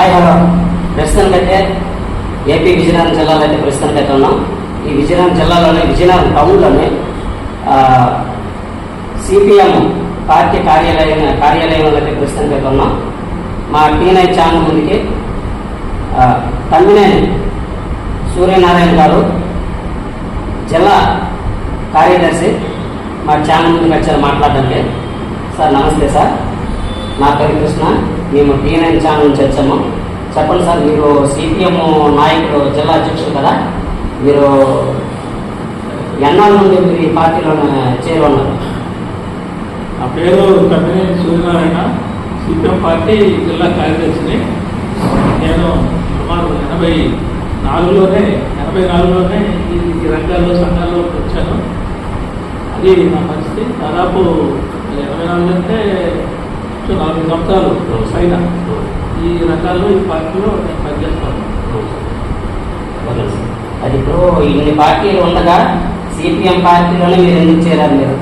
Hi hello. ప్రస్తుతానికైతే AP Vizianagaram జిల్లాలో అయితే ప్రస్తుతానికైతే ఉన్నాం. ఈ విజయనగరం జిల్లాలోనే విజయనగరం టౌన్లోనే సిపిఎం పార్టీ కార్యాలయం కార్యాలయంలో అయితే ప్రస్తుతానికైతే ఉన్నాం. మా టీనై నైన్ ఛానల్ ముందుకి తమ్మినేని సూర్యనారాయణ గారు జిల్లా కార్యదర్శి మా ఛానల్ ముందుకు వచ్చారు మాట్లాడడానికి. సార్ నమస్తే సార్. నా పేరు కృష్ణ మేము టీ నైన్ ఛానల్ నుంచి వచ్చాము చెప్పండి సార్ మీరు సిపిఎం నాయకుడు జిల్లా అధ్యక్షుడు కదా? మీరు ఎన్నాళ్ళ నుండి మీరు ఈ పార్టీలో చేరి ఉన్నారు? నా పేరు కమ్మినే సూర్యనారాయణ. సిపిఎం పార్టీ జిల్లా కార్యదర్శిని. నేను సుమారు ఎనభై నాలుగులోనే ఎనభై నాలుగులోనే ఈ ఈ రంగాల్లో సంఘాల్లో వచ్చాను. అది నా పరిస్థితి. దాదాపు ఎనభై నాలుగు అంటే కొంచెం నాలుగు సంవత్సరాలు పైన ఈ రంగాల్లో ఈ పార్టీలో నేను పనిచేస్తాను. అది ఇప్పుడు ఇన్ని పార్టీలు ఉండగా సిపిఎం పార్టీలోనే మీరు ఎందుకు చేరారు మీరు?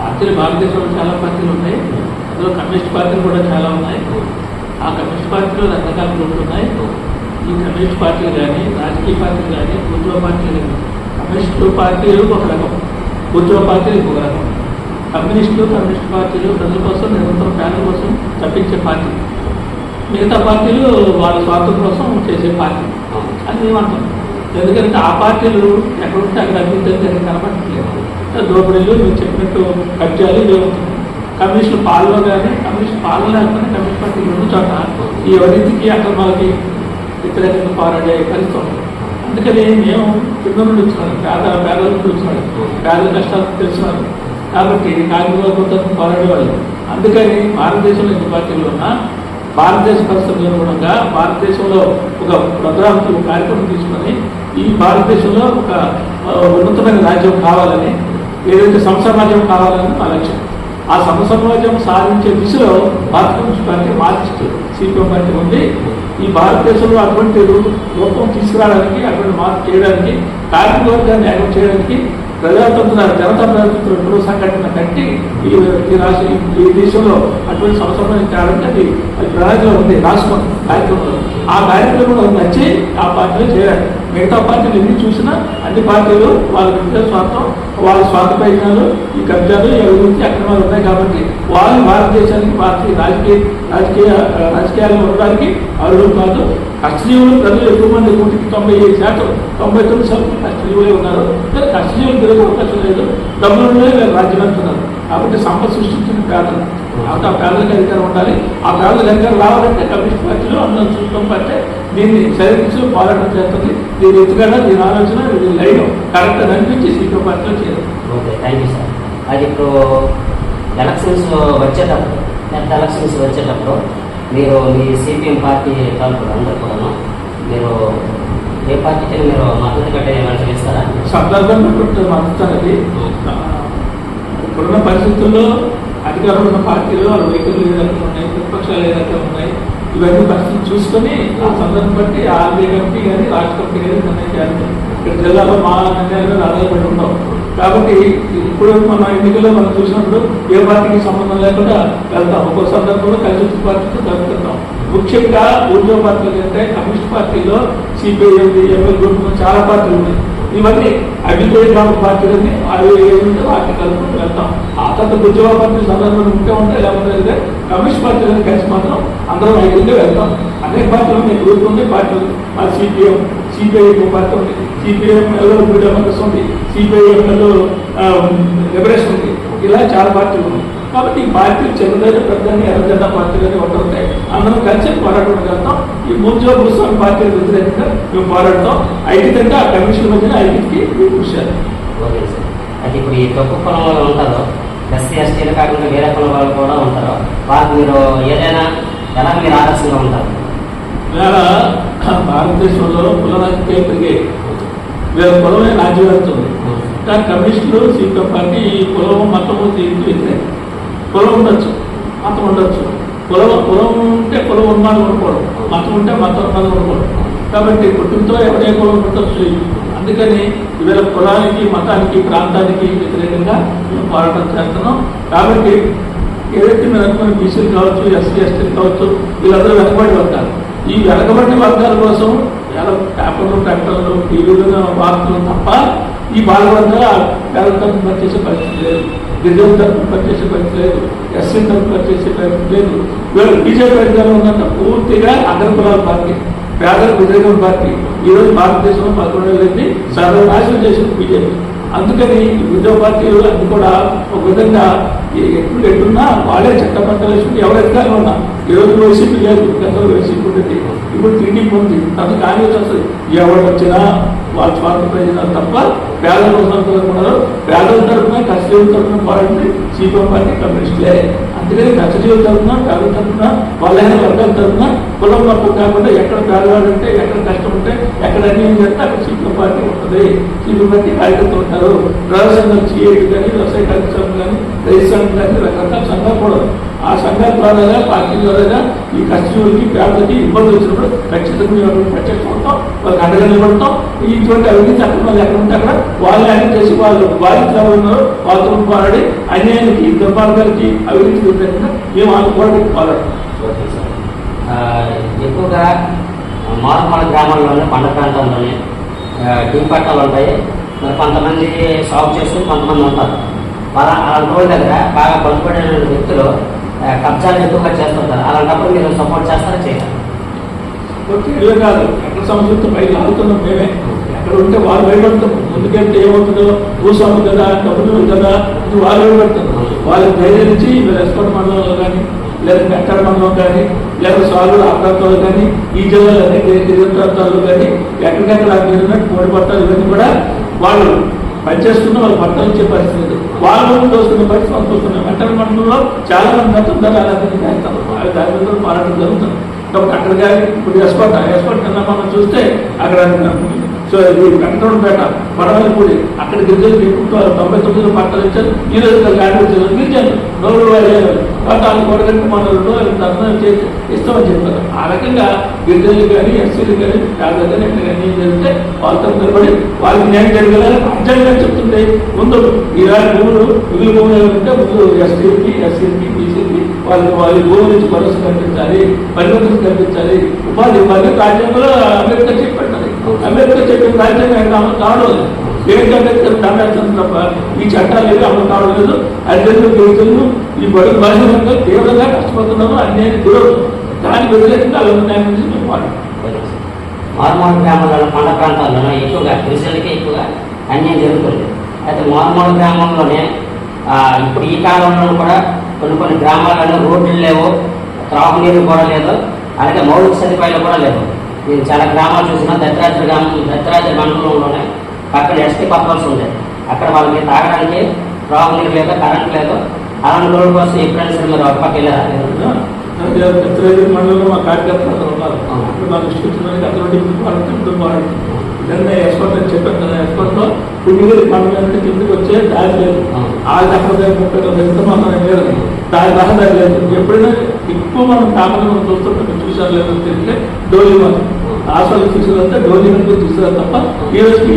పార్టీలు భారతదేశంలో చాలా పార్టీలు ఉన్నాయి అందులో కమ్యూనిస్ట్ పార్టీలు కూడా చాలా ఉన్నాయి. ఆ కమ్యూనిస్ట్ పార్టీలో రకరకాల గ్రూపులు ఉన్నాయి. ఈ కమ్యూనిస్ట్ పార్టీలు కానీ రాజకీయ పార్టీలు కానీ ఉద్యోగ పార్టీలు కానీ. కమ్యూనిస్టు పార్టీలు ఒక రకం. ఉద్యోగ పార్టీలు ఇంకొక రకం. కమ్యూనిస్టులు కమ్యూనిస్ట్ పార్టీలు ప్రజల కోసం నిరంతరం పేదల కోసం తప్పించే పార్టీ. మిగతా పార్టీలు వాళ్ళ స్వార్థం కోసం చేసే పార్టీ. అని మేము అంటాం ఎందుకంటే ఆ పార్టీలు ఎక్కడుంటే అక్కడ అభివృద్ధి అనేది కనపడట్లేదు. దోపిడీలు మీరు చెప్పినట్టు కబ్జాలు జరుగుతుంది కమ్యూనిస్టుల పాలన కానీ కమ్యూనిస్ట్ పాలన లేకపోతే కమ్యూనిస్ట్ పార్టీ రెండు చోట ఈ అవినీతికి అక్రమాలకి వ్యతిరేకంగా పోరాడే పరిస్థితి అందుకని మేము కింద నుండి వచ్చినాడు పేద పేదల నుండి పేదల కష్టాలు తెలిసినాడు కాబట్టి కార్మికుల పోరాడేవాళ్ళు అందుకని భారతదేశంలో ఎన్ని పార్టీలు ఉన్నా భారతదేశ పరిస్థితులు అనుగుణంగా భారతదేశంలో ఒక ప్రోగ్రామ్ కార్యక్రమం తీసుకొని ఈ భారతదేశంలో ఒక ఉన్నతమైన రాజ్యం కావాలని ఏదైతే సంసమాజం కావాలని మా లక్ష్యం. ఆ సంసమాజం సాధించే దిశలో భారత Communist Party Marxist CPM party ఉంది ఈ భారతదేశంలో అటువంటి రూ- రూపం తీసుకురావడానికి అటువంటి మార్పు చేయడానికి కార్మిక వర్గాన్ని యాక్ట్ చేయడానికి ప్రజాతంత్రాలు జనతా ప్రజాతంత్ర విప్లవ సంఘటన కట్టి ఈ ఈ రాష్ట్ర ఈ దేశంలో అటువంటి సంవత్సరం తేడానికి అది అది ప్రణాళికలో ఉంది రాష్ట్రం కార్యక్రమంలో. ఆ కార్యక్రమం కూడా నచ్చి ఆ పార్టీలో చేరారు. మిగతా పార్టీలు ఎన్ని చూసినా అన్ని పార్టీలు వాళ్ళ వ్యక్తిగత స్వార్థం వాళ్ళ స్వార్థ ప్రయత్నాలు ఈ కబ్జాలు ఈ అభివృద్ధి అక్రమాలు ఉన్నాయి కాబట్టి వాళ్ళు భారతదేశానికి భారతీయ రాజకీయ రాజకీయ ఆ, రాజకీయాల్లో ఉండడానికి అర్హులు కాదు కష్టజీవులు ప్రజలు ఎక్కువ మంది నూటికి తొంభై ఏడు శాతం తొంభై తొమ్మిది శాతం కష్టజీవులే ఉన్నారు. కానీ కష్టజీవులు పెరిగే అవకాశం లేదు. డబ్బులు ఉన్నాయి వీళ్ళు రాజ్యం వెళ్తున్నారు కాబట్టి సంపద సృష్టించిన పేదలు. కాబట్టి ఆ పేదలకు అధికారం ఉండాలి. ఆ పేదలకు అధికారం రావాలంటే కమ్యూనిస్ట్ పార్టీలో అందరం చూడటం పట్టే దీన్ని సరిదించి పోరాటం చేస్తుంది. దీని ఎత్తుగడ దీని ఆలోచన దీని లైన్ కరెక్ట్ అనిపించి సీపీ పార్టీలో చేయాలి. Okay thank you sir. అది ఇప్పుడు ఎలక్షన్స్ వచ్చేటప్పుడు పెద్ద ఎలక్షన్స్ వచ్చేటప్పుడు మీరు మీ సిపిఎం పార్టీ తాలూకు అందరూ కూడాను మీరు ఏ పార్టీకి మీరు మద్దతు కట్టే ఏమైనా ఇస్తారా సందర్భంగా కొంచెం మద్దతున్నది ఇప్పుడున్న పరిస్థితుల్లో అధికారంలో ఉన్న పార్టీలు వాళ్ళ వైఖరులు ఏ రకంగా ఉన్నాయి ప్రతిపక్షాలు ఏ రకంగా ఉన్నాయి ఇవన్నీ పరిస్థితులు చూసుకొని ఆ సందర్భం బట్టి ఆర్బీఐ కమిటీ కానీ రాష్ట్ర కమిటీ కానీ నిర్ణయం చేయాలి. ఇక్కడ జిల్లాలో మా నిర్ణయాలు ఆధారపడి ఉంటాం కాబట్టి ఇప్పుడు మన ఎన్నికల్లో మనం చూసినప్పుడు ఏ పార్టీకి సంబంధం లేకుండా వెళ్తాం. ఒక్కో సందర్భంలో కలిసి పార్టీతో కలుపుతున్నాం ముఖ్యంగా ఊర్జో పార్టీలు అంటే కమ్యూనిస్ట్ పార్టీలో సిపిఐ ఎంఎల్ గ్రూప్ చాలా పార్టీలు ఉన్నాయి. ఇవన్నీ అభిప్రాయ గ్రామ పార్టీలని అవి ఏముంటే వాటిని కలుపుకుంటూ వెళ్తాం. ఆ తర్వాత ఉద్యోగ పార్టీ సందర్భంలో ఉంటే ఉంటాయి లేకపోతే కమ్యూనిస్ట్ పార్టీలను కలిసి మాత్రం అందరం ఐదుగా వెళ్తాం. అనేక పార్టీలు ఉన్నాయి. గ్రూప్ ఉంది పార్టీలు మా సిపిఎం సిపిఐ పార్టీ ఉంది. సిపిఎం డెమోక్రసీ ఉంది. సిపిఐఎంఎల్ లిబరేషన్ ఉంది. ఇలా చాలా పార్టీలు ఉన్నాయి. కాబట్టి ఈ పార్టీలు చిన్నదైన పెద్దని ఎర్రజెండా పార్టీలని ఉంటాయి అందరం కలిసి పోరాటం వెళ్తాం ఈ ఉద్యోగ భూస్వామి పార్టీలకు వ్యతిరేకంగా మేము పోరాడతాం. ఐక్యతంగా ఆ కమిషన్ మధ్యన ఐక్యతకి మేము కృషి అది ఇప్పుడు ఈ తక్కువ కులం వాళ్ళు ఉంటారు. ఎస్సీ ఎస్టీలు కాకుండా వేరే కులం వాళ్ళు కూడా ఉంటారు. వాళ్ళకి మీరు ఏదైనా ఎలా మీరు ఆదర్శంగా ఉంటారు? ఇవాళ భారతదేశంలో కుల రాజకీయాలు పెరిగాయి వీళ్ళ కులమే రాజ్యం వెళ్తుంది కానీ కమ్యూనిస్టులు సీపీఎం పార్టీ ఈ కులం మతము దీనికి వ్యతిరేకం. కులం ఉండొచ్చు మతం ఉండొచ్చు. కులం కులం ఉంటే కులం ఉన్నది ఉండకూడదు మతం ఉంటే మతం ఉన్నది ఉండకూడదు కాబట్టి కుటుంబంతో ఎవరే కులం ఉండొచ్చు అందుకని ఇవాళ కులానికి మతానికి ప్రాంతానికి వ్యతిరేకంగా మేము పోరాటం చేస్తున్నాం. కాబట్టి ఏదైతే మీరు అనుకున్న బీసీలు కావచ్చు ఎస్సీ ఎస్టీలు కావచ్చు వీళ్ళందరూ వెనకబడి ఉంటారు ఈ వెనకబడి వర్గాల కోసం ఎలా పేపర్లు ప్రకటనలు టీవీలు వార్తలు తప్ప ఈ బాలవర్గాలు ఆ పేదల పనిచేసే పరిస్థితి లేదు. గిరిజన తరఫున పనిచేసే పరిస్థితి లేదు ఎస్సీ తరఫున పనిచేసే పరిస్థితి లేదు వీళ్ళు బీజేపీ అధికారంలో ఉన్నంత పూర్తిగా అగ్రకులాల పార్టీ పేదల విజయనగరం పార్టీ ఈరోజు భారతదేశంలో పదకొండు సర్వనాశనం చేసింది బీజేపీ. అందుకని ఈ ఉద్యోగ పార్టీలు అది కూడా ఒక విధంగా ఎప్పుడు ఎట్టున్నా వాళ్ళే చట్టపట్టాలు వేసుకుంటే ఎవరు ఎదగాలి ఉన్నా. ఈ రోజు వైసీపీ లేదు గతంలో వైసీపీ ఉంటుంది ఇప్పుడు టీడీపీ ఉంది అది కాంగ్రెస్ వస్తుంది. ఎవరు వచ్చినా వాళ్ళ స్వార్థ ప్రయోజనాలు తప్ప పేదల కోసం కోరుకున్నారు పేదల తరఫున కష్టజీవుల తరఫున పోరాడింది సిపిఎం పార్టీ కమ్యూనిస్టులే. అందుకని కష్టజీవుల తరఫున పేదల తరఫున వాళ్ళైన వర్గాల తరఫున కులం వర్గం కాకుండా ఎక్కడ పేదవాడు ఉంటే ఎక్కడ కష్టం ఉంటే ఎక్కడ అన్యాయం చేస్తే అక్కడ సిపిఎం పార్టీ ఉంటుంది. సిపిఎం పార్టీ కార్యకర్తలు ఉంటారు. వ్యవసాయ సంఘం సిఐటి కానీ వ్యవసాయ కార్యక్రమం కానీ రైతు సంఘం కానీ రకరకాల సంఘాలు కూడా ఆ సంఘాల ద్వారా పార్టీ ద్వారా ఈ కష్టజీవులకి పేదలకి ఇబ్బంది వచ్చినప్పుడు ఖచ్చితంగా ప్రత్యక్ష అక్కడ వాళ్ళకి అండగా నిలబడతాం ఇటువంటి అవినీతి చట్టం వాళ్ళు ఎక్కడ ఉంటే అక్కడ వాళ్ళు అన్ని చేసి వాళ్ళు బాధితులు ఎవరు వాళ్ళతో పోరాడి అన్యాయానికి దుర్మార్గాలకి అవినీతి వ్యతిరేకంగా మేము వాళ్ళు కూడా పోరాడతాం. సార్. ఎక్కువగా మారుమూల గ్రామాల్లోనే పంట ప్రాంతాల్లోనే టీ పట్టాలు ఉంటాయి. మరి కొంతమంది సాగు చేస్తూ కొంతమంది ఉంటారు. వాళ్ళ వాళ్ళ రోజు దగ్గర బాగా పలుకుబడిన వ్యక్తులు కబ్జాలు ఎక్కువగా చేస్తుంటారు? అలాంటప్పుడు మీరు సపోర్ట్ చేస్తారా చేయాలి ఇల్లు కాదు. ఎక్కడ సంస్కృతి పైకి ఆడుతున్నాం మేమే. ఎక్కడ ఉంటే వాళ్ళు భయపడతాం. ముందుకెళ్తే ఏమవుతుందో భూస్వామి కదా డబ్బులు కదా ఇది వారు భయపడుతున్నారు వాళ్ళకి ధైర్యం ఇచ్చి రెస్పాండ్ మండలంలో కానీ లేదా మెట్టడ మండలం కానీ లేదా సాలు ఆ ప్రాంతాల్లో కానీ ఈ జిల్లాలో కానీ ప్రాంతాల్లో కానీ ఎక్కడికెక్కడ జరిగినట్టు కోడి పట్టాలు ఇవన్నీ కూడా వాళ్ళు పనిచేస్తున్న వాళ్ళు పట్టాలు ఇచ్చే పరిస్థితి. వాళ్ళు దోస్తున్న పరిస్థితి వాళ్ళు చూస్తున్నాం మెట్టడ మండలంలో చాలా మంది గతం ధర అలాంటివి చేస్తారు. దాని మీద పోరాటం జరుగుతుంది. కాబట్టి అక్కడ కానీ ఇప్పుడు ఎస్పర్ట్ ఎస్పర్ట్ కన్నా మనం చూస్తే అక్కడ సో ఇది వెంకటరమణపేట పడవలపూడి అక్కడ గిరిజలు ఎక్కువ తొంభై తొమ్మిది పట్టాలు ఇచ్చారు ఈ రోజు గాడి వచ్చారు గిరిజనులు నోరు వాళ్ళు పట్టాలు కొడగట్టు మనలో దర్శనం చేసి ఇస్తామని చెప్పారు. ఆ రకంగా గిరిజనులు కానీ ఎస్సీలు కానీ పేదలు కానీ ఎక్కడ అన్యాయం జరిగితే వాళ్ళతో నిలబడి వాళ్ళకి న్యాయం జరగాలని రాజ్యాంగం చెప్తుంటే ముందు ఇలాంటి భూములు మిగిలిన భూములు ఏమంటే ముందు ఎస్టీలకి ఎస్సీలకి బీసీలకి వాళ్ళకి వాళ్ళ భూమి నుంచి భరోసా కల్పించాలి పరిమితులు కల్పించాలి ఉపాధి ఇవ్వాలి రాజ్యాంగంలో అంబేద్కర్ పెట్టాలి అంబేద్కర్ చెప్పిన రాజ్యాంగం ఎక్కడ అమలు కావడం లేదు అంబేద్కర్ దండాల్సిన తప్ప ఈ చట్టాలు ఏవి అమలు కావడం లేదు. అర్జునులు గిరిజనులు ఈ బడుగు భాషలంగా తీవ్రంగా కష్టపడుతున్నాము అన్యాయం గురవుతుంది దానికి వ్యతిరేకంగా అలా న్యాయం నుంచి మేము పోరాడతాం. మారుమూల గ్రామాలలో కొండ ప్రాంతాలలో ఎక్కువగా గిరిజనులకి ఎక్కువగా అన్యాయం జరుగుతుంది. అయితే మారుమూల గ్రామంలోనే ఇప్పుడు ఈ కాలంలో కూడా కొన్ని కొన్ని గ్రామాలలో రోడ్లు లేవు త్రాగునీరు కూడా లేదు అలాగే మౌలిక సదుపాయాలు కూడా లేవు. నేను చాలా గ్రామాలు చూసిన దత్తరాజు గ్రామం దత్తరాజు మండలంలోనే పక్కన ఎస్టీ పక్కవలసి ఉంది అక్కడ వాళ్ళకి తాగడానికి త్రాగునీరు లేదు కరెంట్ లేదు. అలాంటి రోడ్ల కోసం ఎప్పుడైనా సరే మీరు ఒక పక్క మండలంలో మా కార్యకర్తలు ఉన్నారు మా ఎక్స్పర్ట్ అని చెప్పాను కదా కిందకి వచ్చే దారి లేదు. ఆ. ముప్పై ఎంత మాత్రం లేదు దాని రహదారి లేదు ఎప్పుడైనా ఎక్కువ మనం కామన్ మనం చూస్తుంటే చూసారు లేదో తెలియదు డోలీ మనం తీసుకురంటే డోలీ నుంచి తీసుకురా తప్ప ఈ రోజుకి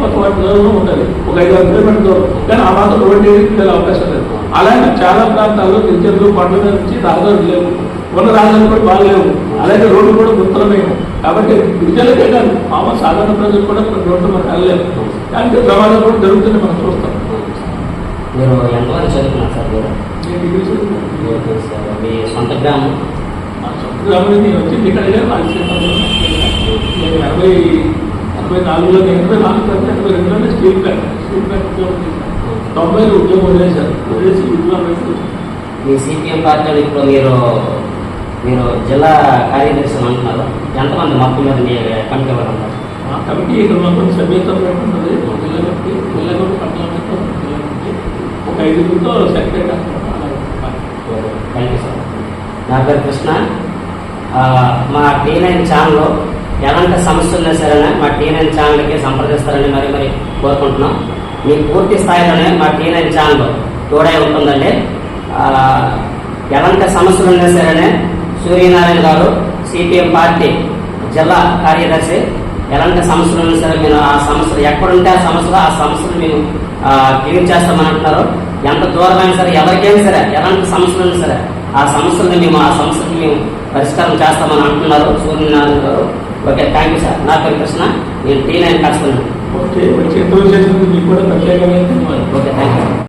కొత్త వాటి దూరంలో ఉంటుంది ఒక ఐదు ఆరు కిలోమీటర్ దూరం. కానీ ఆ మాత్రం రోడ్డు వెళ్ళే అవకాశం లేదు. అలాగే చాలా ప్రాంతాల్లో గిరిజనులు పండుగ నుంచి రహదారులు లేవు. ఉన్న రాజధాని కూడా బాగలేవు అలాగే రోడ్డు కూడా గుర్తులమేము కాబట్టి గిరిజనులకే కాదు మామూలు సాధారణ ప్రజలు కూడా కొన్ని రోడ్లు మనకు వెళ్ళలేవు కానీ ప్రమాదాలు కూడా జరుగుతున్నాయి మనం చూస్తాం. మీరు ఎంతవరకు చదువుకున్నారు సార్ మీ సొంత గ్రామం? మా వచ్చింది ఇక్కడే రాజశేఖరంలో నేను ఎనభై ఎనభై నాలుగులో ఎనభై నాలుగు కంటే ఎనభై రెండులోనే స్టీల్ ప్లాంట్ స్టీల్ ప్లాంట్ ఉద్యోగం తొంభైలో ఉద్యోగం వదిలేశాను వదిలేసి ఉద్యోగం మీ సిపిఎం పార్టీలో ఇప్పుడు మీరు మీరు జిల్లా కార్యదర్శి అంటున్నారు. ఎంతమంది మొత్తం మీద మీ కమిటీ వాళ్ళు ఉన్నారు ఆ కమిటీ ఇక్కడ మొత్తం సభ్యత్వం పెట్టుకున్నది జిల్లా కమిటీ జిల్లా కమిటీ పట్టణ కమిటీ, జిల్లా కమిటీ ఒక ఐదుగురితో సెక్రటరీ థ్యాంక్ యూ సార్. నా పేరు కృష్ణ. మా టీ నైన్ ఛానల్లో ఎలాంటి సమస్యలు ఉన్నా సరే మా టీ నైన్ ఛానల్కి సంప్రదిస్తారని మరి మరి కోరుకుంటున్నాం. మీ పూర్తి స్థాయిలోనే మా టీ నైన్ ఛానల్ తోడై ఉంటుందండి ఎలాంటి సమస్యలు ఉన్నా సరే సూర్యనారాయణ గారు సిపిఎం పార్టీ జిల్లా కార్యదర్శి ఎలాంటి సమస్యలు ఉన్నా సరే మీరు ఆ సమస్యలు ఎక్కడుంటే ఆ సమస్యలు ఆ సమస్యలు మేము క్లియర్ చేస్తామని అంటున్నారు ఎంత దూరమైనా సరే ఎవరికైనా సరే ఎలాంటి సమస్యలు ఉన్నా సరే ఆ సమస్యలను మేము ఆ సమస్యలు మేము పరిష్కారం చేస్తామని అంటున్నారు. సూర్యనారాయణ గారు. ఓకే థ్యాంక్ యూ సార్ నా పేరు కృష్ణ. నేను టీ నైన్ కాస్తున్నాను ఓకే ఓకే థ్యాంక్ యూ